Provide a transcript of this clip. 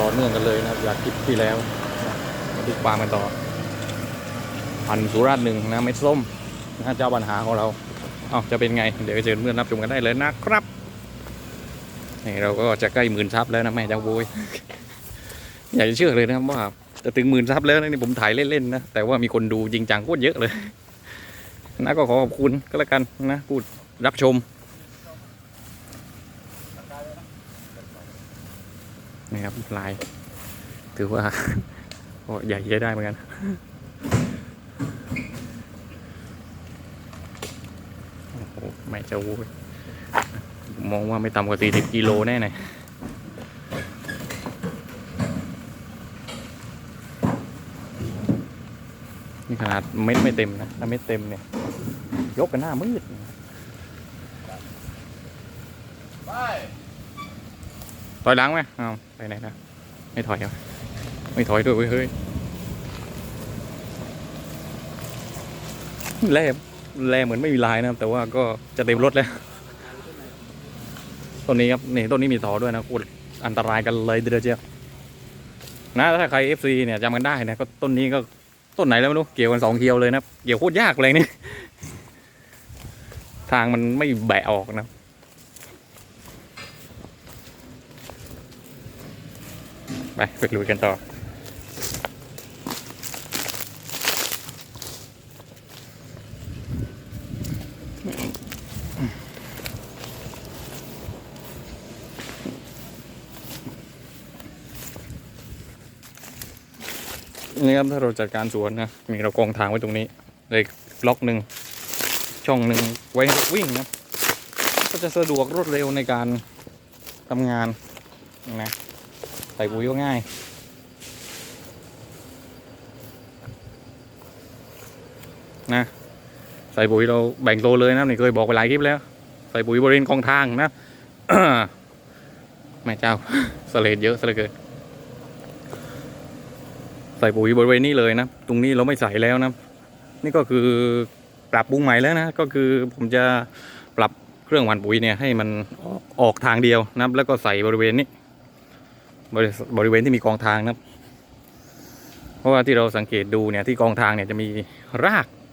ต่อเนื่องกันเลยนะครับจากคลิปที่แล้วมาดูความกันต่อ พันสุราษฎร์หนึ่งนะเม็ดส้มนะเจ้าปัญหาของเราเอาจะเป็นไง เดี๋ยวเชิญเพื่อนรับชมกันได้เลยนะครับนี่เราก็จะใกล้หมื่นซับแล้วนะแม่เจ้าโวยอยากจะเชื่อเลยนะครับว่าจะถึงหมื่นซับแล้วนะนี่ผมถ่ายเล่นๆนะแต่ว่ามีคนดูจริงจังโคตรเยอะเลยนะก็ขอขอบคุณก็แล้วกันนะพูดรับชม นี่ครับลาย ถือว่าก็ใหญ่ใช้ได้เหมือนกันโอ้โหไม่จะวูมองว่าไม่ต่ำกว่าสี่สิบกิโลแน่เลยนี่ขนาดเม็ดไม่เต็มนะ ถ้าเม็ดเต็มเนี่ย ยกกันหน้ามืด ไป ถอยหลังไหมเอาไปไหนนะไม่ถอยหรอไม่ถอยด้วยเว้ยเฮ้ยแล่แล่เหมือนไม่มีลายนะครับ แต่ว่าก็จะเต็มรถแล้วต้นนี้ครับนี่ต้นนี้มีต่อด้วยนะโคตรอันตรายกันเลยเดือดเจียวนะถ้าใคร FC เนี่ยจำกันได้นะก็ต้นนี้ก็ต้นไหนแล้วไม่รู้เกี่ยวกันสองเคียวเลยนะเกี่ยวโคตรยากเลยนี่ทางมันไม่แบะออกนะ ไปไปลุยกันต่อ นี่ครับถ้าเราจัดการสวนนะ มีเรากองทางไว้ตรงนี้เลยล็อกหนึ่งช่องหนึ่งไว้ให้วิ่งนะก็จะสะดวกรวดเร็วในการทำงานนะ ใส่ปุ๋ยก็ง่าย นะ ใส่ปุ๋ยเราแบ่งโตเลยนะนี่เคยบอกไปหลายคลิปแล้ว ใส่ปุ๋ยบริเวณกองทางนะแม่เจ้าสเลดเยอะซะเลือเกินใส่ปุ๋ยบริเวณนี้เลยนะ ตรงนี้เราไม่ใส่แล้วนะ นี่ก็คือปรับปรุงใหม่แล้วนะ ก็คือผมจะปรับเครื่องหว่านปุ๋ยเนี่ยให้มันออกทางเดียวนะแล้วก็ใส่บริเวณนี้ บริเวณที่มีกองทางนะครับ เพราะว่าที่เราสังเกตดูเนี่ยที่กองทางเนี่ยจะมีราก